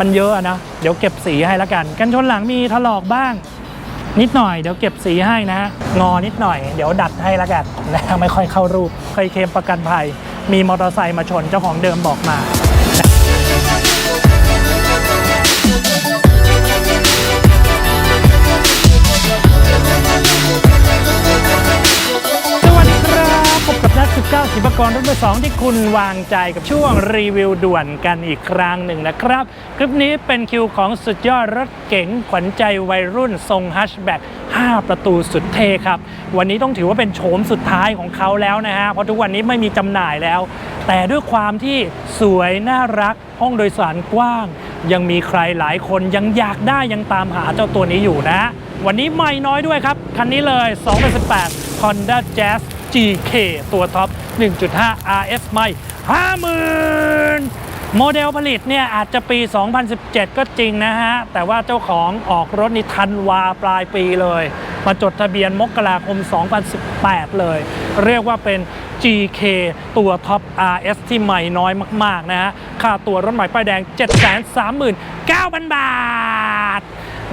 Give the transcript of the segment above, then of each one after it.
มันเยอะนะ เดี๋ยวเก็บสีให้ละกัน กันชนหลังมีถลอกบ้าง นิดหน่อยเดี๋ยวเก็บสีให้นะงอนิดหน่อย เดี๋ยวดัดให้ละกันนะไม่ค่อยเข้ารูปเคยเคลมประกันภัย มีมอเตอร์ไซค์มาชนเจ้าของเดิมบอกมา นัก19ศิลปกรรุ่นที่สองที่คุณวางใจกับช่วงรีวิวด่วนกันอีกครั้งหนึ่งนะครับ คลิปนี้เป็นคิวของสุดยอดรถเก๋งขวัญใจวัยรุ่นทรงฮัชแบ็ก5 ประตูสุดเท่ครับ วันนี้ต้องถือว่าเป็นโฉมสุดท้ายของเขาแล้วนะฮะ เพราะทุกวันนี้ไม่มีจำหน่ายแล้ว แต่ด้วยความที่สวยน่ารักห้องโดยสารกว้าง ยังมีใครหลายคนยังอยากได้ยังตามหาเจ้าตัวนี้อยู่นะ วันนี้ไม่น้อยด้วยครับ คันนี้เลย 2018 Honda Jazz GK ตัวท็อป 1.5 RS ไม่50,000 โมเดลผลิตเนี่ยอาจจะปี 2017 ก็จริงนะฮะ แต่ว่าเจ้าของออกรถนี่ทันวาปลายปีเลย มาจดทะเบียนมกราคม 2018 เลย เรียกว่าเป็น GK ตัวท็อป RS ที่ใหม่น้อยมาก ๆ นะฮะ ค่าตัวรถใหม่ป้ายแดง 739,000 บาท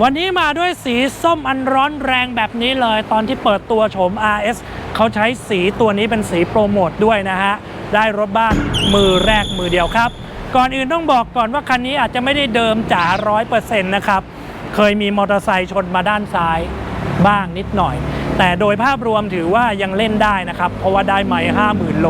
วันนี้มาด้วยสีส้มอันร้อนแรงแบบนี้เลย ตอนที่เปิดตัวโฉม RS เขาใช้สีตัวนี้เป็นสีโปรโมทด้วยนะฮะ ได้รถบ้านมือแรกมือเดียวครับ ก่อนอื่นต้องบอกก่อนว่าคันนี้อาจจะไม่ได้เดิมจ๋าร้อยเปอร์เซ็นต์นะครับ เคยมีมอเตอร์ไซค์ชนมาด้านซ้ายบ้างนิดหน่อย แต่โดยภาพรวมถือว่ายังเล่นได้นะครับ เพราะว่าได้ไม้ห้าหมื่นโล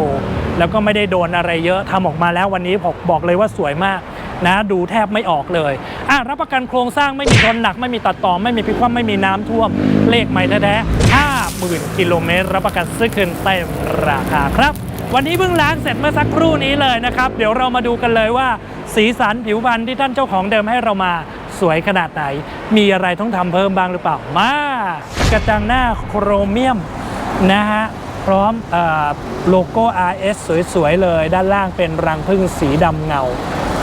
แล้วก็ไม่ได้โดนอะไรเยอะทำออกมาแล้ววันนี้ผมบอกเลยว่าสวยมากนะดูแทบไม่ออกเลยอะรับประกันโครงสร้างไม่มีชนหนัก ไม่มีตัดต่อ ไม่มีพิคว่ำไม่มีน้ำท่วม เลขใหม่แท้ๆ 50,000 กิโลเมตร รับประกันซื้อคืนเต็มราคาครับ วันนี้เพิ่งล้างเสร็จเมื่อสักครู่นี้เลยนะครับ เดี๋ยวเรามาดูกันเลยว่า สีสันผิวพรรณที่ท่านเจ้าของเดิมให้เรามาสวยขนาดไหน มีอะไรต้องทำเพิ่มบ้างหรือเปล่า มากระจังหน้าโครเมียมนะฮะพร้อมอโลโก้ RS สวยๆเลย ด้านล่างเป็นรังผึ้งสีดำเงา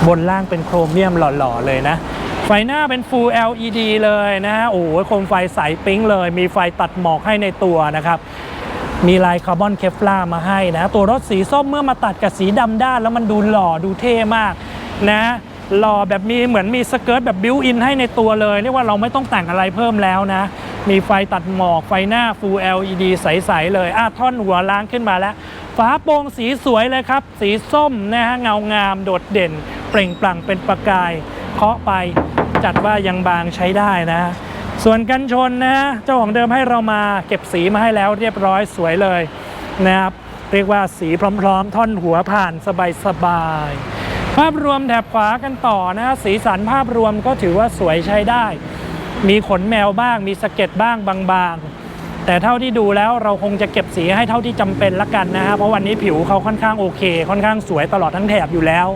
บนล่างเป็นโครเมียมหล่อๆเลยนะ ไฟหน้าเป็น Full LED เลยนะฮะโอ้โหโคมไฟใสปิ๊งเลย มีไฟตัดหมอกให้ในตัวนะครับมีลายคาร์บอนเคฟลามาให้นะ ตัวรถสีส้มเมื่อมาตัดกับสีดำด้าน แล้วมันดูหล่อดูเท่มากนะหล่อแบบมีเหมือนมีสเกิร์ตแบบบิวอินให้ในตัวเลยเรียกว่าเราไม่ต้องแต่งอะไรเพิ่มแล้วนะ มีไฟตัดหมอกไฟหน้า Full LED ใส ๆ เลยอะท่อนหัวล้างขึ้นมาแล้ว ฝาโปร่งสีสวยเลยครับ สีส้มนะฮะเงางามโดดเด่น เปล่งปลั่งเป็นประกายเคาะไป จัดว่ายังบางใช้ได้นะ ส่วนกันชนนะเจ้าของเดิมให้เรามาเก็บสีมาให้แล้วเรียบร้อยสวยเลยนะครับเรียกว่าสีพร้อมๆ ท่อนหัวผ่านสบายๆภาพรวมแถบขวากันต่อนะสีสันภาพรวมก็ถือว่าสวยใช้ได้ มีขนแมวบ้าง มีสะเก็ดบ้างบางๆ แต่เท่าที่ดูแล้วเราคงจะเก็บสีให้เท่าที่จำเป็นละกันนะฮะเพราะวันนี้ผิวเขาค่อนข้างโอเค ค่อนข้างสวยตลอดทั้งแถบอยู่แล้ว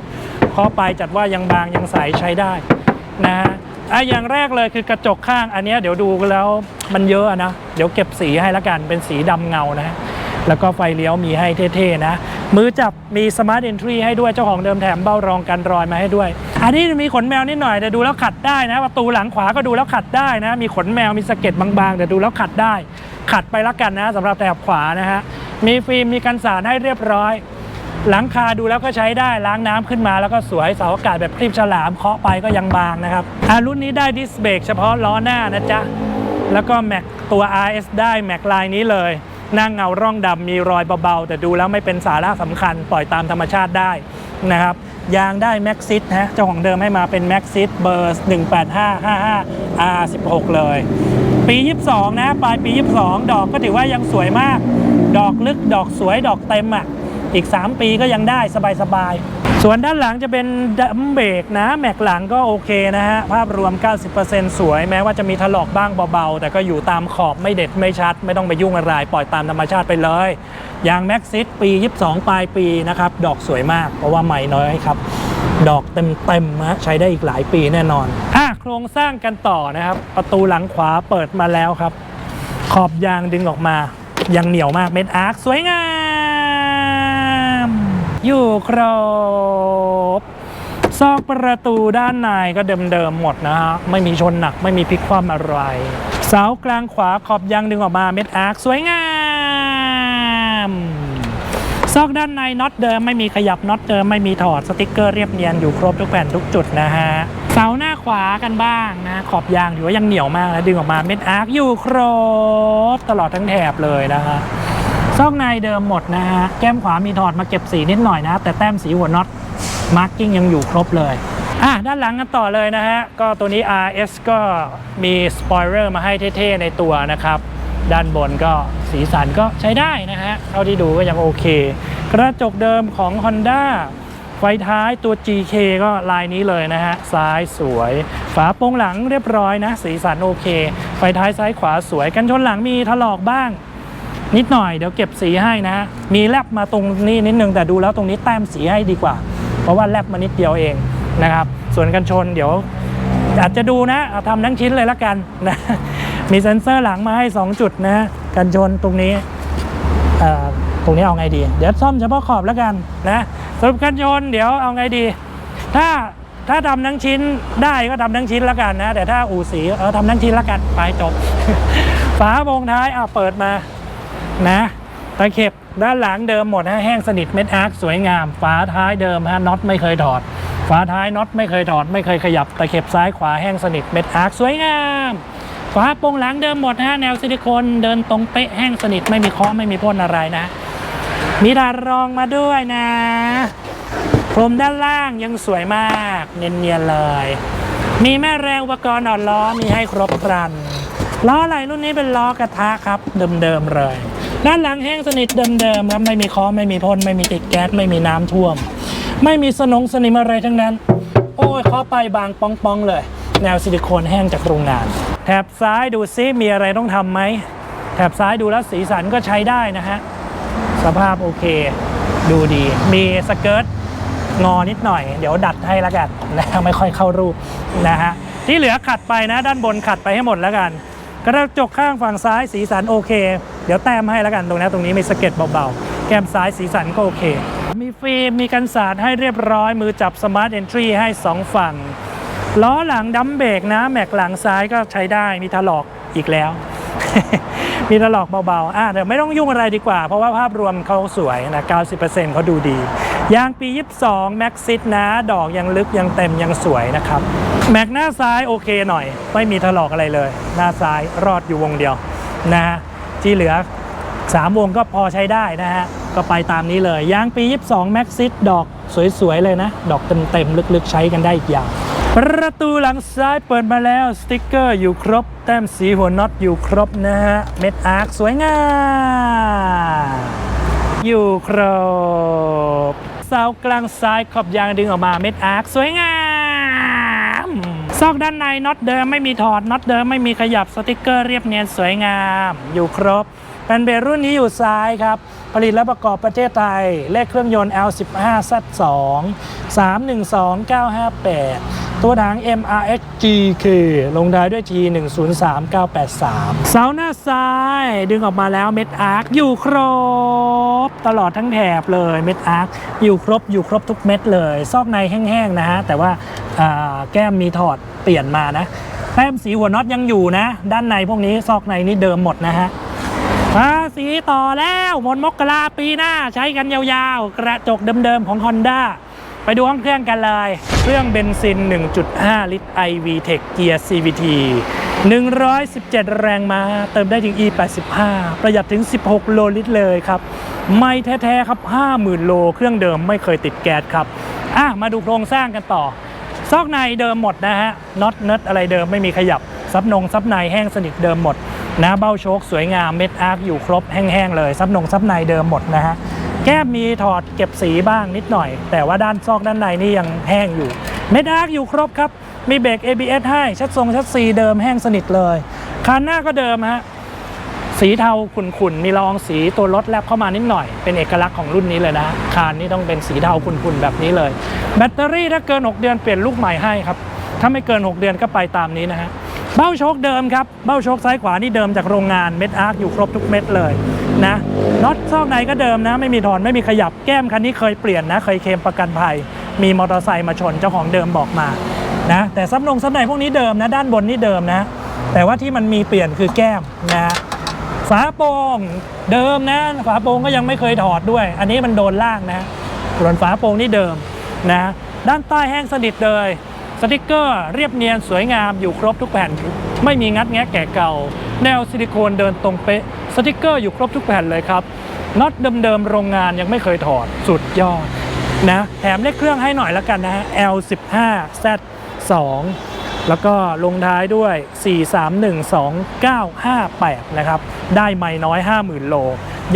เคาไปจัดว่ายังบางยังใสใช้ได้ นะฮะอะอย่างแรกเลยคือกระจกข้างอันนี้เดี๋ยวดูแล้วมันเยอะนะ เดี๋ยวเก็บสีให้ละกันเป็นสีดำเงานะ แล้วก็ไฟเลี้ยวมีให้เท่ๆนะ มือจับมี Smart Entry ให้ด้วยเจ้าของเดิมแถมเบ้ารองกันรอยมาให้ด้วย อันนี้มีขนแมวนิดหน่อยแต่ดูแล้วขัดได้นะ ประตูหลังขวาก็ดูแล้วขัดได้นะ มีขนแมวมีสะเก็ดบางๆแต่ดูแล้วขัดได้ ขัดไปละกันนะสำหรับแถบขวานะฮะมีฟิล์มมีกันสาดให้เรียบร้อย หลังคาดูแล้วก็ใช้ได้ล้างน้ำขึ้นมาแล้วก็สวยเสาอากาศแบบคลิปฉลามเคาะไปก็ยังบางนะครับอารุ่นนี้ได้ดิสเบรกเฉพาะล้อหน้านะจ๊ะ แล้วก็แม็กตัว RS ได้แม็กลายนี้เลยหน้าเงาร่องดำมีรอยเบาๆ แต่ดูแล้วไม่เป็นสาระสำคัญปล่อยตามธรรมชาติได้นะครับยางได้แม็กซิสฮะเจ้าของเดิมให้มาเป็นแม็กซิสเบอร์18555 R16 เลย ปี 22 นะ ปลายปี 22 ดอกก็ถือว่ายังสวยมาก ดอกลึกดอกสวยดอกเต็มอะ อีก 3 ปีก็ยังได้สบายๆ ส่วนด้านหลังจะเป็นดัมเบรกนะ แม็กหลังก็โอเคนะฮะ ภาพรวม 90%สวยแม้ว่าจะมีถลอกบ้างเบาๆ แต่ก็อยู่ตามขอบไม่เด็ดไม่ชัด ไม่ต้องไปยุ่งอะไร ปล่อยตามธรรมชาติไปเลยยางแม็กซิสปี 22 ปลายปีนะครับ ดอกสวยมาก เพราะว่าใหม่น้อยครับ ดอกเต็มๆฮะใช้ได้อีกหลายปีแน่นอนอะโครงสร้างกันต่อนะครับ ประตูหลังขวาเปิดมาแล้วครับ ขอบยางดึงออกมายังเหนียวมากเม็ดอาร์คสวยงาม อยู่ครบ ซอกประตูด้านในก็เดิมๆหมดนะฮะ ไม่มีชนหนักไม่มีพลิกคว่ำอะไร เสากลางขวาขอบยางดึงออกมาเม็ดอาร์คสวยงามซอกด้านในน็อตเดิมไม่มีขยับน็อตเดิมไม่มีถอดสติกเกอร์เรียบเนียนอยู่ครบทุกแผ่นทุกจุดนะฮะเสาหน้าขวากันบ้างนะขอบยางถือว่ายังเหนียวมากนะดึงออกมาเม็ดอาร์คอยู่ครบตลอดทั้งแถบเลยนะฮะ ซอกในเดิมหมดนะฮะ แก้มขวามีถอดมาเก็บสีนิดหน่อยนะ แต่แต้มสีหัวน็อตมาร์กิ้งยังอยู่ครบเลยอะด้านหลังกันต่อเลยนะฮะ ก็ตัวนี้ RS ก็มีสปอยเลอร์มาให้เท่ ๆ ในตัวนะครับ ด้านบนก็สีสันก็ใช้ได้นะฮะ เท่าที่ดูก็ยังโอเค กระจกเดิมของ Honda ไฟท้ายตัว GK ก็ลายนี้เลยนะฮะ ซ้ายสวย ฝาโปร่งหลังเรียบร้อยนะ สีสันโอเค ไฟท้ายซ้ายขวาสวยกันชนหลังมีถลอกบ้าง นิดหน่อยเดี๋ยวเก็บสีให้นะ มีแลบมาตรงนี้นิดนึงแต่ดูแล้วตรงนี้แต้มสีให้ดีกว่า เพราะว่าแลบมานิดเดียวเองนะครับ ส่วนกันชนเดี๋ยวอาจจะดูนะเอาทำทั้งชิ้นเลยละกันนะมีเซ็นเซอร์หลังมาให้ 2 จุดนะกันชนตรงนี้ตรงนี้เอาไงดี เดี๋ยวซ่อมเฉพาะขอบแล้วกันนะสรุปกันชนเดี๋ยวเอาไงดี ถ้าถ้าทำทั้งชิ้นได้ก็ทำทั้งชิ้นแล้วกันนะ แต่ถ้าอู่สีเออทำทั้งชิ้นแล้วกันไปจบ ฝาโปรงท้ายอะเปิดมา นะตะเข็บด้านหลังเดิมหมดนะแห้งสนิทเม็ดอาร์คสวยงาม ฝาท้ายเดิมฮะน็อตไม่เคยถอด ฝาท้ายน็อตไม่เคยถอด ไม่เคยขยับตะเข็บซ้ายขวาแห้งสนิทเม็ดอาร์คสวยงามฝาโปรงหลังเดิมหมดฮะแนวซิลิโคนเดินตรงเป๊ะแห้งสนิทไม่มีเคาะไม่มีพ่นอะไรนะ มีดารองมาด้วยนะพรมด้านล่างยังสวยมากเนียนๆเลย มีแม่แรงอุปกรณ์อ่อนล้อมีให้ครบครันล้ออะไรรุ่นนี้เป็นล้อกระทะครับเดิมๆเลย ด้านหลังแห้งสนิทเดิมๆครับไม่มีคอไม่มีพ่นไม่มีติดแก๊สไม่มีน้ำท่วม ไม่มีสนงสนิมอะไรทั้งนั้น โอ้ยเคาะไปบางปองๆเลย แนวซิลิโคนแห้งจากโรงงาน แถบซ้ายดูซิมีอะไรต้องทำไหมแถบซ้ายดูแล้วสีสันก็ใช้ได้นะฮะสภาพโอเค ดูดี มีสเกิร์ตงอนิดหน่อย เดี๋ยวดัดให้แล้วกันนะไม่ค่อยเข้ารูปนะฮะที่เหลือขัดไปนะ ด้านบนขัดไปให้หมดแล้วกัน กระจกข้างฝั่งซ้ายสีสันโอเค เดี๋ยวแต้มให้แล้วกันตรงนี้ตรงนี้มีสเก็ตเบาๆ แก้มซ้ายสีสันก็โอเค มีฟิล์มมีกันสาดให้เรียบร้อยมือจับสมาร์ทเอนทรีให้ 2 ฝั่ง ล้อหลังดัมเบรกนะ แม็กหลังซ้ายก็ใช้ได้มีถลอกอีกแล้ว มีถลอกเบาๆอะเดี๋ยวไม่ต้องยุ่งอะไรดีกว่า เพราะว่าภาพรวมเขาสวยนะ90%เขาดูดียางปี 22 แม็กซิตนะ ดอกยังลึกยังเต็มยังสวยนะครับ แม็กหน้าซ้ายโอเคหน่อย ไม่มีถลอกอะไรเลย หน้าซ้ายรอดอยู่วงเดียวนะฮะที่เหลือ 3 วงก็พอใช้ได้นะฮะ ก็ไปตามนี้เลยยางปี 22 แม็กซิตดอกสวยๆ เลยนะ ดอกเต็มๆ ลึกๆ ใช้กันได้อีกอย่าวประตูหลังซ้ายเปิดมาแล้ว สติกเกอร์อยู่ครบ แต้มสีหัวน็อตอยู่ครบนะฮะ เม็ดอาร์คสวยงามอยู่ครบเสากลางซ้ายขอบยางดึงออกมาเม็ดอาร์คสวยงาม ซอกด้านในน็อตเดิมไม่มีถอดน็อตเดิมไม่มีขยับสติกเกอร์เรียบเนียนสวยงาม อยู่ครบเป็นเบรรุ่นนี้อยู่ซ้ายครับ ผลิตและประกอบประเทศไทย เลขเครื่องยนต์ L15Z2 312958 ตัวถัง MRX GK ลงท้ายด้วย T 103983เสาหน้าซ้ายดึงออกมาแล้วเม็ดอาร์คอยู่ครบ ตลอดทั้งแถบเลยเม็ดอาร์คอยู่ครบอยู่ครบทุกเม็ดเลย ซอกในแห้งๆนะฮะ แต่ว่าแก้มมีถอดเปลี่ยนมานะแต้มสีหัวน็อตยังอยู่นะ ด้านในพวกนี้ซอกในนี่เดิมหมดนะฮะภาษีต่อแล้วหมดมกราปีหน้าใช้กันยาวๆ กระจกเดิมๆของ Honda ไปดูห้องเครื่องกันเลย เครื่องเบนซิน 1.5 ลิตร iV Tech เกียร์ CVT 117 แรงม้า เติมได้ถึง E85 ประหยัดถึง 16 โลลิตรเลยครับ ไม่แท้ ๆ ครับ 50,000 โล เครื่องเดิมไม่เคยติดแก๊สครับ อะ มาดูโครงสร้างกันต่อ ซอกในเดิมหมดนะฮะ น็อตเนิร์ดอะไรเดิมไม่มีขยับ ซับนงซับในแห้งสนิทเดิมหมด นะเบ้าโชคสวยงาม เม็ดอาร์คอยู่ครบแห้งๆเลย ซับนงซับในเดิมหมดนะฮะ แก้มมีถอดเก็บสีบ้างนิดหน่อย แต่ว่าด้านซอกด้านในนี่ยังแห้งอยู่เม็ดอาร์คอยู่ครบครับ มีเบรก ABS ให้ชัดทรงชัดซีเดิมแห้งสนิทเลยคันหน้าก็เดิมฮะสีเทาขุ่นๆ มีละอองสีตัวรถแลบเข้ามานิดหน่อย เป็นเอกลักษณ์ของรุ่นนี้เลยนะคานนี่ต้องเป็นสีเทาขุ่นๆ แบบนี้เลย แบตเตอรี่ถ้าเกิน 6 เดือนเปลี่ยนลูกใหม่ให้ครับ ถ้าไม่เกิน 6 เดือนก็ไปตามนี้นะฮะ เบ้าโชคเดิมครับ เบ้าโชคซ้ายขวานี่เดิมจากโรงงานเม็ดอาร์คอยู่ครบทุกเม็ดเลยนะน็อตซอกในก็เดิมนะ ไม่มีถอนไม่มีขยับแก้มคันนี้เคยเปลี่ยนนะ เคยเคลมประกันภัย มีมอเตอร์ไซค์มาชนเจ้าของเดิมบอกมานะแต่ซับนงซับในพวกนี้เดิมนะ ด้านบนนี่เดิมนะ แต่ว่าที่มันมีเปลี่ยนคือแก้มนะฝาโปร่งเดิมนะ ฝาโป่งก็ยังไม่เคยถอดด้วย อันนี้มันโดนล่างนะส่วนฝาโป่งนี่เดิมนะ ด้านใต้แห้งสนิทเลย สติกเกอร์เรียบเนียนสวยงามอยู่ครบทุกแผ่น ไม่มีงัดแงะแก่เก่า แนวซิลิโคนเดินตรงเป๊ะสติกเกอร์อยู่ครบทุกแผ่นเลยครับน็อตเดิมๆโรงงานยังไม่เคยถอดสุดยอดนะแถมเลขเครื่องให้หน่อยแล้วกันนะฮะ L15 Z2 แล้วก็ลงท้ายด้วย 4312958 นะครับ ได้ไม่น้อย 50,000 โล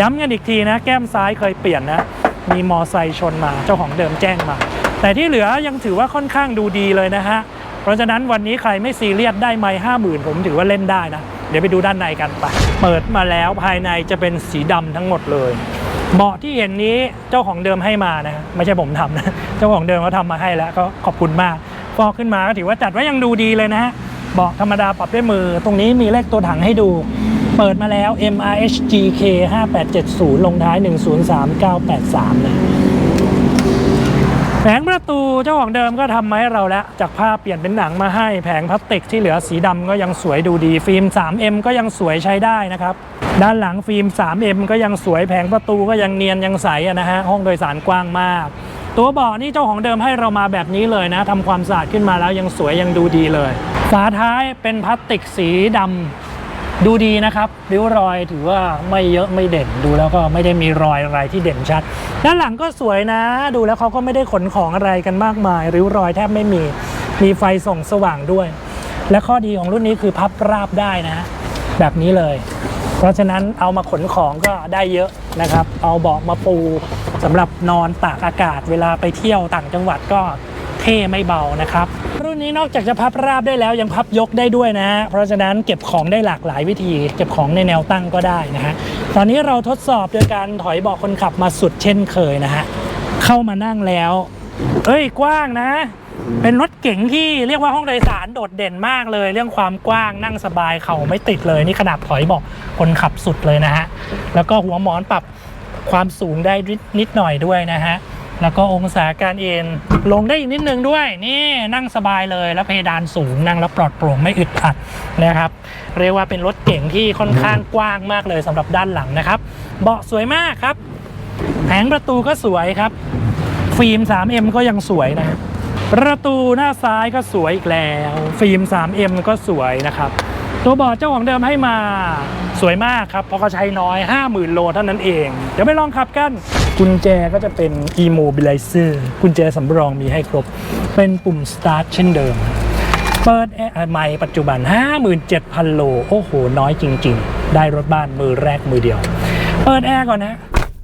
ย้ำกันอีกทีนะ แก้มซ้ายเคยเปลี่ยนนะ มีมอไซค์ชนมา เจ้าของเดิมแจ้งมา แต่ที่เหลือยังถือว่าค่อนข้างดูดีเลยนะฮะ เพราะฉะนั้นวันนี้ใครไม่ซีเรียสได้ไม่ห้าหมื่นผมถือว่าเล่นได้นะ เดี๋ยวไปดูด้านในกันไป เปิดมาแล้วภายในจะเป็นสีดำทั้งหมดเลยเบาะที่เห็นนี้เจ้าของเดิมให้มานะไม่ใช่ผมทำนะ เจ้าของเดิมเขาทำมาให้แล้วก็ขอบคุณมากฟอกขึ้นมาก็ถือว่าจัดไว้ยังดูดีเลยนะฮะเบาะธรรมดาปรับด้วยมือ ตรงนี้มีเลขตัวถังให้ดู เปิดมาแล้ว MRHGK 5870 ลงท้าย 103983 นะ แผงประตูเจ้าของเดิมก็ทำมาให้เราแล้ว จากผ้าเปลี่ยนเป็นหนังมาให้แผงพลาสติกที่เหลือสีดำก็ยังสวยดูดี ฟิล์ม 3M ก็ยังสวยใช้ได้นะครับ ด้านหลังฟิล์ม 3M ก็ยังสวยแผงประตูก็ยังเนียนยังใสนะฮะห้องโดยสารกว้างมาก ตัวเบาะนี่เจ้าของเดิมให้เรามาแบบนี้เลยนะทำความสะอาดขึ้นมาแล้วยังสวยยังดูดีเลย ฝาท้ายเป็นพลาสติกสีดำ ดูดีนะครับริ้วรอยถือว่าไม่เยอะไม่เด่นดูแล้วก็ไม่ได้มีรอยอะไรที่เด่นชัด ด้านหลังก็สวยนะ ดูแล้วเขาก็ไม่ได้ขนของอะไรกันมากมาย ริ้วรอยแทบไม่มีมีไฟส่องสว่างด้วย และข้อดีของรุ่นนี้คือพับราบได้นะ แบบนี้เลย เพราะฉะนั้นเอามาขนของก็ได้เยอะนะครับ เอาเบาะมาปูสำหรับนอนตากอากาศเวลาไปเที่ยวต่างจังหวัดก็ ท่ไม่เบานะครับ รุ่นนี้นอกจากจะพับราบได้แล้วยังพับยกได้ด้วยนะ เพราะฉะนั้นเก็บของได้หลากหลายวิธี เก็บของในแนวตั้งก็ได้นะฮะตอนนี้เราทดสอบโดยการถอยเบาะคนขับมาสุดเช่นเคยนะฮะเข้ามานั่งแล้วเอ้ยกว้างนะ เป็นรถเก๋งที่เรียกว่าห้องโดยสารโดดเด่นมากเลย เรื่องความกว้างนั่งสบายเข่าไม่ติดเลยนี่ขนาดถอยเบอกคนขับสุดเลยนะฮะแล้วก็หัวหมอนปรับความสูงได้นิดหน่อยด้วยนะฮะ แล้วก็องศาการเอนลงได้อีกนิดนึงด้วย นี่นั่งสบายเลยแล้วเพดานสูงนั่งแล้วปลอดโปร่งไม่อึดอัดนะครับ เรียกว่าเป็นรถเก๋งที่ค่อนข้างกว้างมากเลยสำหรับด้านหลังนะครับ เบาะสวยมากครับ แผงประตูก็สวยครับ ฟิล์ม 3M ก็ยังสวยนะประตูหน้าซ้ายก็สวยอีกแล้ว ฟิล์ม 3M ก็สวยนะครับ ตัวบอร์ดเจ้าของเดิมให้มาสวยมากครับ เพราะเขาใช้น้อย 50,000 โลเท่านั้นเอง เดี๋ยวไปลองขับกัน กุญแจก็จะเป็น Immobilizer กุญแจสำรองมีให้ครบ เป็นปุ่ม Start เช่นเดิม เปิดแอร์ใหม่ปัจจุบัน 57,000 โล โอ้โห น้อยจริง ๆ ได้รถบ้านมือแรกมือเดียว เปิดแอร์ก่อนนะ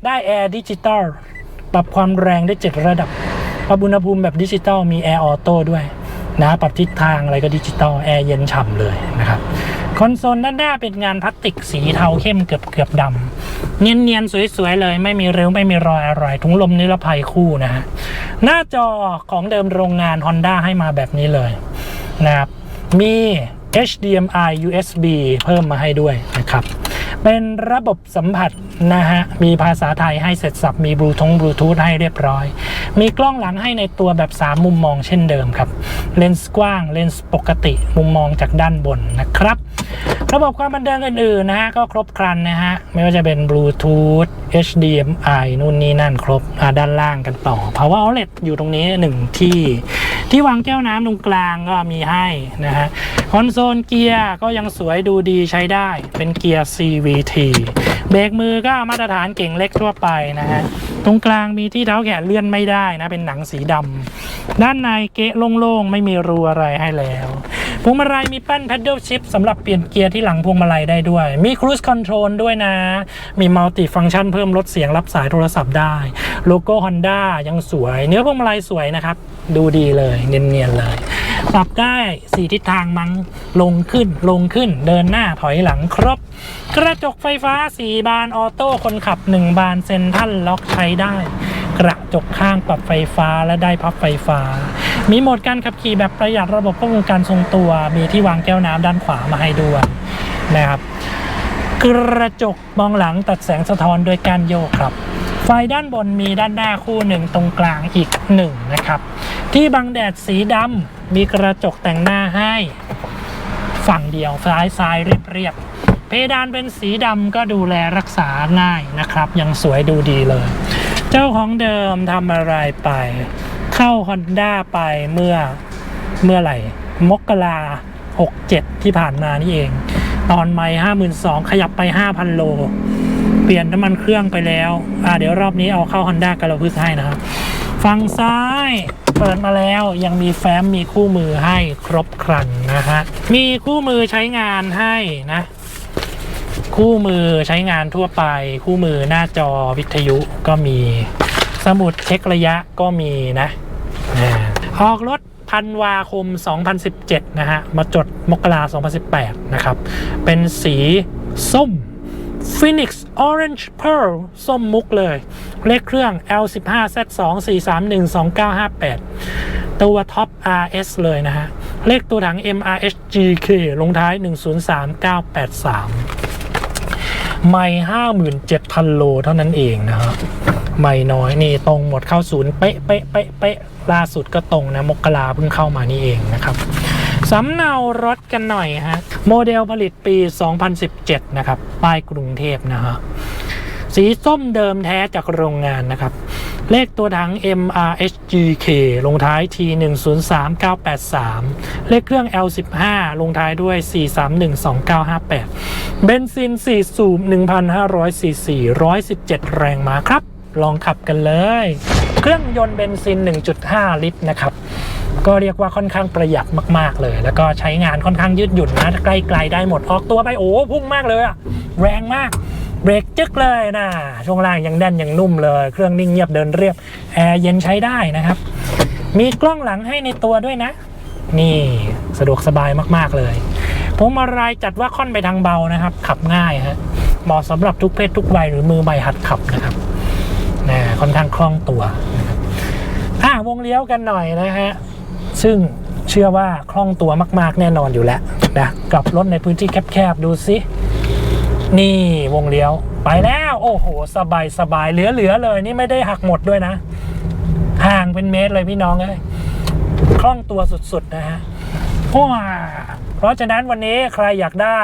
ได้แอร์ดิจิตอลปรับความแรงได้ 7 ระดับ ปรับอุณหภูมิแบบดิจิตอลมีแอร์ออโต้ด้วยนะปรับทิศทางอะไรก็ดิจิตอลแอร์เย็นฉ่ำเลยนะครับ อนโซลด้านหน้าเป็นงานพลาสติกสีเทาเข้มเกือบเกือบดำเนียนๆ สวย ๆ เลยไม่มีริ้วไม่มีรอยอะไรถุงลมนิรภัยคู่นะฮะ หน้าจอของเดิมโรงงาน Honda ให้มาแบบนี้เลยนะครับมี HDMI USB เพิ่มมาให้ด้วยนะครับ เป็นระบบสัมผัสนะฮะ มีภาษาไทยให้เสร็จสับ มีบลูทงบลูทูธให้เรียบร้อย มีกล้องหลังให้ในตัวแบบ 3 มุมมองเช่นเดิมครับ เลนส์กว้าง เลนส์ปกติ มุมมองจากด้านบนนะครับ ระบบความบันเทิงอื่นๆนะฮะ ก็ครบครันนะฮะ ไม่ว่าจะเป็นบลูทูธ HDMI นู่นนี่นั่นครบด้านล่างกันต่อ Power Outlet อยู่ตรงนี้หนึ่งที่ ที่วางแก้วน้ำตรงกลางก็มีให้นะฮะ คอนโซลเกียร์ก็ยังสวยดูดีใช้ได้ เป็นเกียร์ VT เบรกมือก็มาตรฐานเก่งเล็กทั่วไปนะฮะ ตรงกลางมีที่เท้าแขนเลื่อนไม่ได้นะ เป็นหนังสีดำ ด้านในเกะโล่งๆ ไม่มีรูอะไรให้แล้ว พวงมาลัยมีแป้น paddle shift สำหรับเปลี่ยนเกียร์ที่หลังพวงมาลัยได้ด้วย มี cruise control ด้วยนะ มี multi function เพิ่มลดเสียงรับสายโทรศัพท์ได้ โลโก้ Honda ยังสวย เนื้อพวงมาลัยสวยนะครับ ดูดีเลยเนียนๆเลย ปรับได้4ทิศทางมั้งลงขึ้นลงขึ้นเดินหน้าถอยหลังครบ กระจกไฟฟ้า 4 บานออโต้คนขับ 1 บานเซ็นทัลล็อกใช้ได้ กระจกข้างปรับไฟฟ้าและได้พับไฟฟ้า มีโหมดการขับขี่แบบประหยัดระบบควบคุมการทรงตัว มีที่วางแก้วน้ำด้านขวามาให้ด้วยนะครับ กระจกมองหลังตัดแสงสะท้อนด้วยการโยกครับ ไฟด้านบนมีด้านหน้าคู่หนึ่งตรงกลางอีกหนึ่งนะครับ ที่บังแดดสีดำมีกระจกแต่งหน้าให้ฝั่งเดียวซ้ายซ้ายเรียบเรียบๆเพดานเป็นสีดำก็ดูแลรักษาง่ายนะครับ ยังสวยดูดีเลย เจ้าของเดิมทำอะไรไป เข้า Honda ไปเมื่อเมื่อไหร่ มกรา67ที่ผ่านมานี่เอง ตอนไม่ห้าหมื่นสองขยับไป5,000โล เปลี่ยนน้ำมันเครื่องไปแล้ว อ่าเดี๋ยวรอบนี้เอาเข้า Honda กระพือให้นะครับฝั่งซ้ายเปิดมาแล้วยังมีแฟ้มมีคู่มือให้ครบครันนะฮะมีคู่มือใช้งานให้นะ คู่มือใช้งานทั่วไป คู่มือหน้าจอวิทยุก็มี สมุดเช็คระยะก็มีนะอออกรถพันวาคม 2017 นะฮะ มาจดมกรา2018 นะครับ เป็นสีส้ม Phoenix Orange Pearl ส้มมุกเลย เลขเครื่อง L15 Z2 431 2958 ตัวท็อป RS เลยนะฮะ เลขตัวถัง MRHGK ลงท้าย 103983 ไม่ห้าหมื่นเจ็ดพันโลเท่านั้นเองนะครับไม่น้อยนี่ตรงหมดเข้าศูนย์เป๊ะเป๊ะเป๊ะเป๊ะล่าสุดก็ตรงนะมกราเพิ่งเข้ามานี่เองนะครับสำเนารถกันหน่อยฮะโมเดลผลิตปี 2017 นะครับป้ายกรุงเทพนะฮะสีส้มเดิมแท้จากโรงงานนะครับ เลขตัวถัง MRHGK ลงท้าย T 1 0 3 9 8 3 เลขเครื่อง L15 ลงท้ายด้วย 4312958 เบนซิน 4 สูบ 1,500ซีซี117 แรงม้าครับ ลองขับกันเลย เครื่องยนต์เบนซิน 1.5 ลิตรนะครับก็เรียกว่าค่อนข้างประหยัดมาก ๆ เลย แล้วก็ใช้งานค่อนข้างยืดหยุ่นนะใกล้ๆได้หมดออกตัวไปโอ้พุ่งมากเลยอะแรงมาก เบรกจึกเลยนะ ช่วงล่างยังแน่นยังนุ่มเลย เครื่องนิ่งเงียบเดินเรียบ แอร์เย็นใช้ได้นะครับ มีกล้องหลังให้ในตัวด้วยนะ นี่สะดวกสบายมากๆเลยผมมารายจัดว่าค่อนไปทางเบานะครับ ขับง่ายฮะเหมาะสำหรับทุกเพศทุกวัยหรือมือใหม่หัดขับนะครับนะค่อนข้างคล่องตัวนะครับอะวงเลี้ยวกันหน่อยนะฮะซึ่งเชื่อว่าคล่องตัวมาก ๆ แน่นอนอยู่แล้วนะกลับรถในพื้นที่แคบๆดูสิ นี่วงเลี้ยว ไปแล้ว โอ้โห สบายสบายเหลือเหลือๆเลย นี่ไม่ได้หักหมดด้วยนะ ห่างเป็นเมตรเลยพี่น้องเอ้ยคล่องตัวสุดๆนะฮะเพราะฉะนั้นวันนี้ใครอยากได้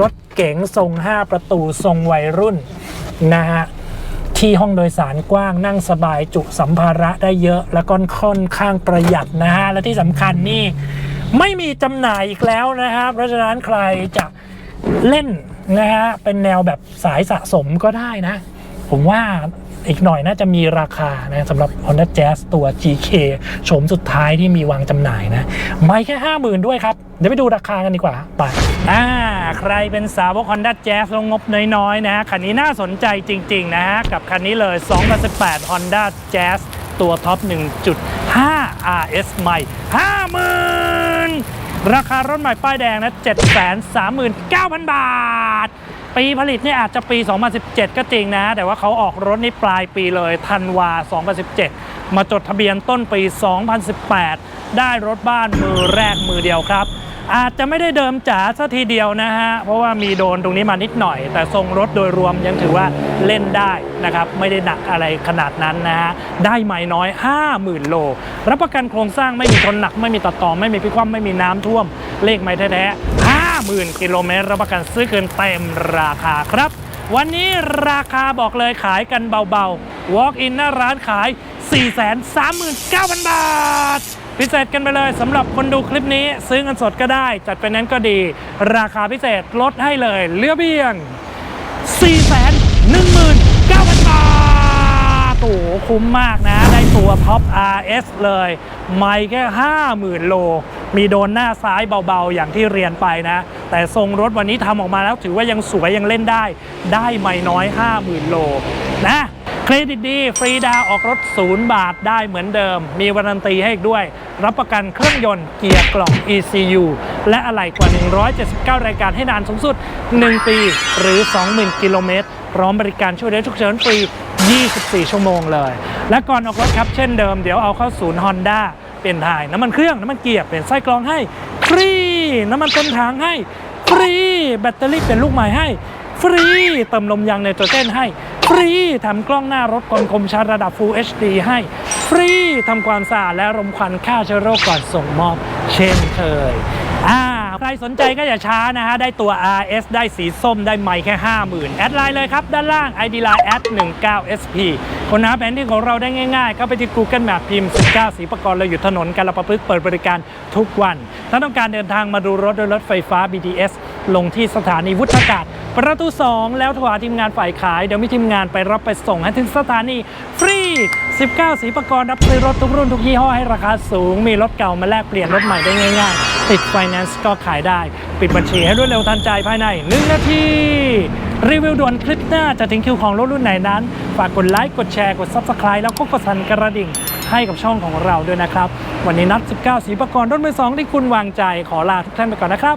รถเก๋งทรง 5 ประตูทรงวัยรุ่นนะฮะที่ห้องโดยสารกว้างนั่งสบายจุสัมภาระได้เยอะ แล้วก็ค่อนข้างประหยัดนะฮะ และที่สำคัญนี่ ไม่มีจำหน่ายอีกแล้วนะครับ เพราะฉะนั้นใครจะเล่น นะฮะเป็นแนวแบบสายสะสมก็ได้นะ ผมว่าอีกหน่อยน่าจะมีราคานะสำหรับ Honda Jazz ตัว GK โฉมสุดท้ายที่มีวางจำหน่ายนะ ไม่แค่ 50,000 ด้วยครับ เดี๋ยวไปดูราคากันดีกว่า ไป อ่า ใครเป็นสาวก Honda Jazz ลงงบน้อยๆ นะฮะคันนี้น่าสนใจจริง ๆ นะฮะ กับคันนี้เลย 2018 Honda Jazz ตัวท็อป 1.5 RS ใหม่ 50,000 ราคารถใหม่ป้ายแดงนะ 739,000 บาท ปีผลิตเนี่ยอาจจะปี 2017 ก็จริงนะ แต่ว่าเขาออกรถนี่ปลายปีเลยธันวา 2017 มาจดทะเบียนต้นปี 2018 ได้รถบ้านมือแรกมือเดียวครับ อาจจะไม่ได้เดิมจ๋าซะทีเดียวนะฮะ เพราะว่ามีโดนตรงนี้มานิดหน่อย แต่ทรงรถโดยรวมยังถือว่าเล่นได้นะครับ ไม่ได้หนักอะไรขนาดนั้นนะฮะ ได้ไม่น้อย 50,000 โล รับประกันโครงสร้างไม่มีชนหนัก ไม่มีตัดต่อ ไม่มีพิคว่ำไม่มีน้ำท่วม เลขไม่แท้ๆ50,000กิโลเมตรรับประกันซื้อเกินเต็มราคาครับวันนี้ราคาบอกเลยขายกันเบาๆ Walk in หน้าร้านขาย 439,000 บาท พิเศษกันไปเลยสำหรับคนดูคลิปนี้ซื้อเงินสดก็ได้ จัดเป็นนั้นก็ดี ราคาพิเศษลดให้เลยเหลือเพียง 419,000 บาทโอ้โหคุ้มมากนะ ได้ตัวท็อป RS เลย ไม่แค่ 50,000 โล มีโดนหน้าซ้ายเบาๆ อย่างที่เรียนไปนะ แต่ทรงรถวันนี้ทำออกมาแล้วถือว่ายังสวยยังเล่นได้ ได้ไม่น้อย 50,000 โลนะ เครดิตดีฟรีดาวออกรถ 0 บาทได้เหมือนเดิม มีวารันตีให้อีกด้วย รับประกันเครื่องยนต์เกียร์กล่อง ECU และอะไหล่กว่า 179 รายการให้นานสูงสุด 1 ปี หรือ 20,000 กิโลเมตร พร้อมบริการช่วยเหลือฉุกเฉินฟรี 24 ชั่วโมงเลย และก่อนออกรถครับเช่นเดิมเดี๋ยวเอาเข้าศูนย์ Honda เปลี่ยนถ่ายน้ำมันเครื่องน้ำมันเกียร์เปลี่ยนไส้กรองให้ฟรีน้ำมันเต็มถังให้ฟรีแบตเตอรี่เป็นลูกใหม่ให้ฟรีเติมลมยางไนโตรเจนให้ ฟรีทำกล้องหน้ารถกลคมชัดระดับ Full HD ให้ ฟรีทำความสะอาดและรมควันฆ่าเชื้อโรคก่อนส่งมอบเช่นเคยอ่าใครสนใจก็อย่าช้านะฮะ ได้ตัว RS ได้สีส้มได้ไม่แค่ 50,000 แอดไลน์เลยครับ ด้านล่าง ID line แอด19 SP คนหาแผนที่ของเราได้ง่ายๆ ก็ไปที่ Google Map พิมพ์ 19 สีประกรณ์เราอยู่ถนนกาลประพฤกเปิดบริการทุกวัน ถ้าต้องการเดินทางมาดูรถโดยรถไฟฟ้า BTS ลงที่สถานีวุฒากาศ ประตู 2 แล้วโทรหาทีมงานฝ่ายขาย เดี๋ยวมีทีมงานไปรับไปส่งให้ถึงสถานีฟรี 19 สีประกรณ์รับซื้อรถทุกรุ่นทุกยี่ห้อให้ราคาสูง มีรถเก่ามาแลกเปลี่ยนรถใหม่ได้ง่ายๆ ติดไฟแนนซ์ก็ขายได้ ปิดบัญชีให้รวดเร็วทันใจภายใน 1 นาที รีวิวด่วนคลิปหน้าจะถึงคิวของรถรุ่นไหนนั้น ฝากกดไลค์กดแชร์กด Subscribe แล้วก็กดสั่นกระดิ่งให้กับช่องของเราด้วยนะครับ วันนี้นัด 19 สีประกรณ์รถมือสองที่คุณวางใจขอลาทุกท่านไปก่อนนะครับ